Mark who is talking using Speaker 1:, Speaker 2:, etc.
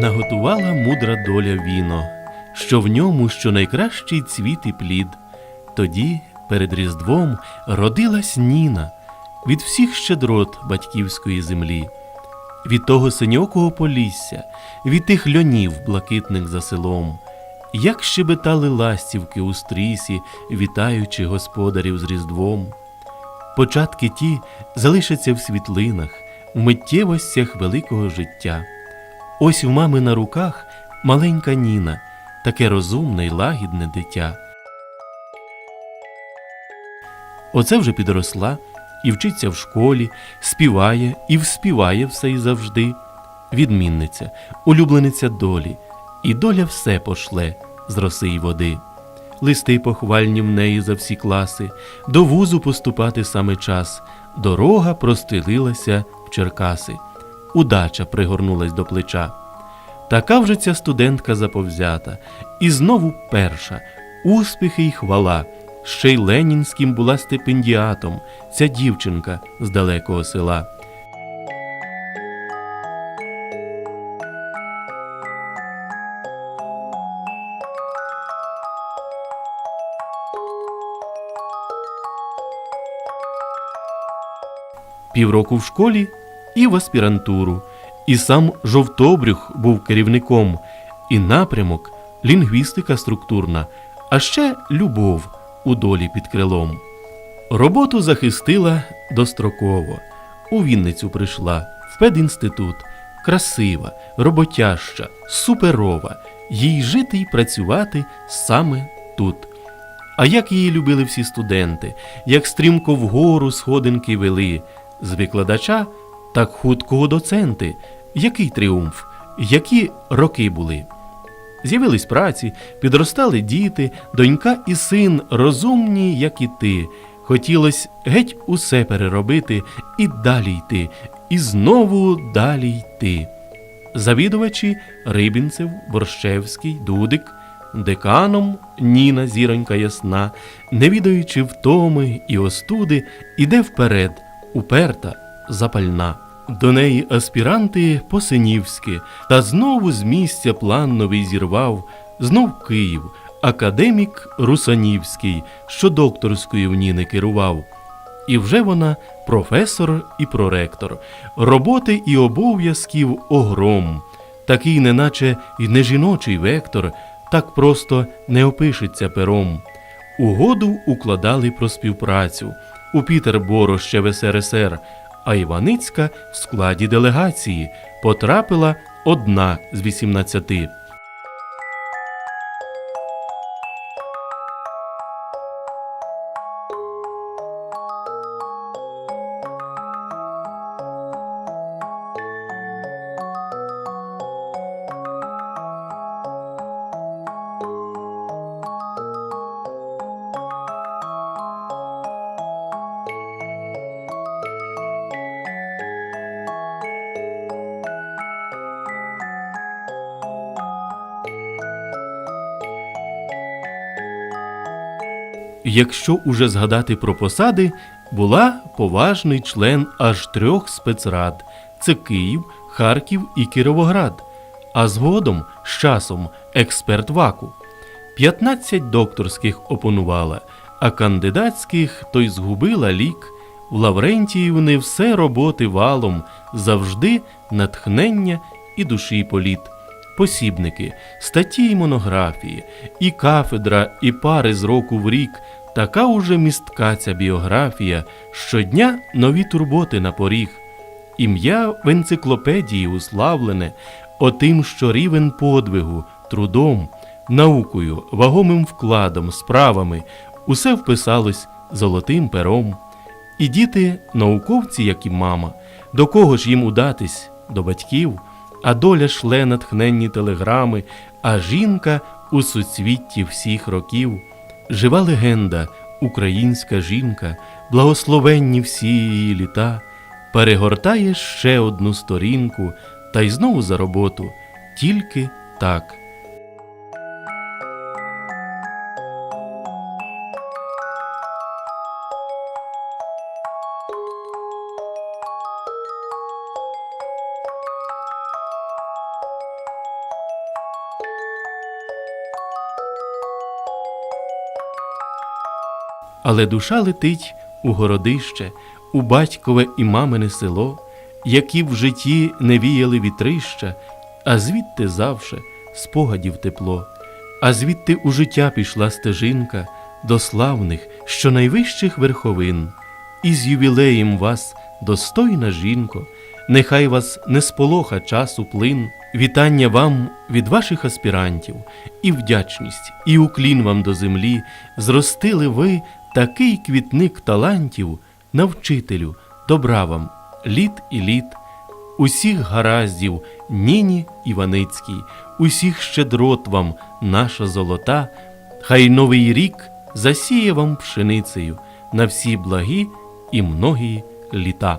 Speaker 1: Зготувала мудра доля віно, що в ньому щонайкращий цвіт і плід. Тоді, перед Різдвом, родилась Ніна від всіх щедрот батьківської землі, від того синьокого полісся, від тих льонів блакитних за селом, як щебетали ластівки у стрісі, вітаючи господарів з Різдвом. Початки ті залишаться в світлинах, в миттєвостях великого життя. Ось у мами на руках маленька Ніна, таке розумне й лагідне дитя. Оце вже підросла і вчиться в школі, співає і вспіває все і завжди. Відмінниця, улюблениця долі, і доля все пошле з роси й води. Листи похвальні в неї за всі класи, до вузу поступати саме час, дорога простелилася в Черкаси, удача пригорнулась до плеча. Така вже ця студентка заповзята, і знову перша, успіхи й хвала. Ще й ленінським була стипендіатом, ця дівчинка з далекого села. Півроку в школі і в аспірантуру. І сам Жовтобрюх був керівником, і напрямок лінгвістика структурна, а ще любов у долі під крилом. Роботу захистила достроково. У Вінницю прийшла в педінститут. Красива, роботяща, суперова, їй жити й працювати саме тут. А як її любили всі студенти, як стрімко вгору сходинки вели, з викладача так хуткого доценти. Який тріумф, які роки були. З'явились праці, підростали діти, донька і син, розумні, як і ти. Хотілось геть усе переробити і далі йти, і знову далі йти. Завідувачі Рибінцев, Борщевський, Дудик, деканом Ніна зіронька ясна, не відаючи втоми і остуди, іде вперед, уперта, запальна. До неї аспіранти Посинівські, та знову з місця план новий зірвав, знов Київ, академік Русанівський, що докторською в Ніни керував. І вже вона професор і проректор, роботи і обов'язків огром, такий, неначе й не жіночий вектор, так просто не опишеться пером. Угоду укладали про співпрацю. У Пітерборо ще в СРСР, а Іваницька в складі делегації потрапила одна з 18. Якщо уже згадати про посади, була поважний член аж трьох спецрад це Київ, Харків і Кіровоград, а згодом з часом експерт ВАКу. 15 докторських опонувала, а кандидатських то й згубила лік. В Лаврентіївни все роботи валом, завжди натхнення і душі політ посібники, статті й монографії, і кафедра, і пари з року в рік. Така уже містка ця біографія, щодня нові турботи на поріг. Ім'я в енциклопедії уславлене отим, що рівень подвигу, трудом, наукою, вагомим вкладом, справами усе вписалось золотим пером. І діти, науковці, як і мама, до кого ж їм удатись? До батьків, а доля шле натхненні телеграми, а жінка у суцвітті всіх років. Жива легенда, українська жінка, благословенні всі її літа, перегортає ще одну сторінку та й знову за роботу, тільки так. Але душа летить у городище, у батькове і мамине село, які в житті не віяли вітрища, а звідти завше спогадів тепло, а звідти у життя пішла стежинка до славних, що найвищих верховин, і з ювілеєм вас, достойна жінко, нехай вас не сполоха часу плин, вітання вам від ваших аспірантів, і вдячність, і уклін вам до землі, зростили ви такий квітник талантів, навчителю, добра вам, літ і літ, усіх гараздів, Ніні Іваницькій, усіх щедрот вам, наша золота, хай новий рік засіє вам пшеницею на всі благі і многії літа.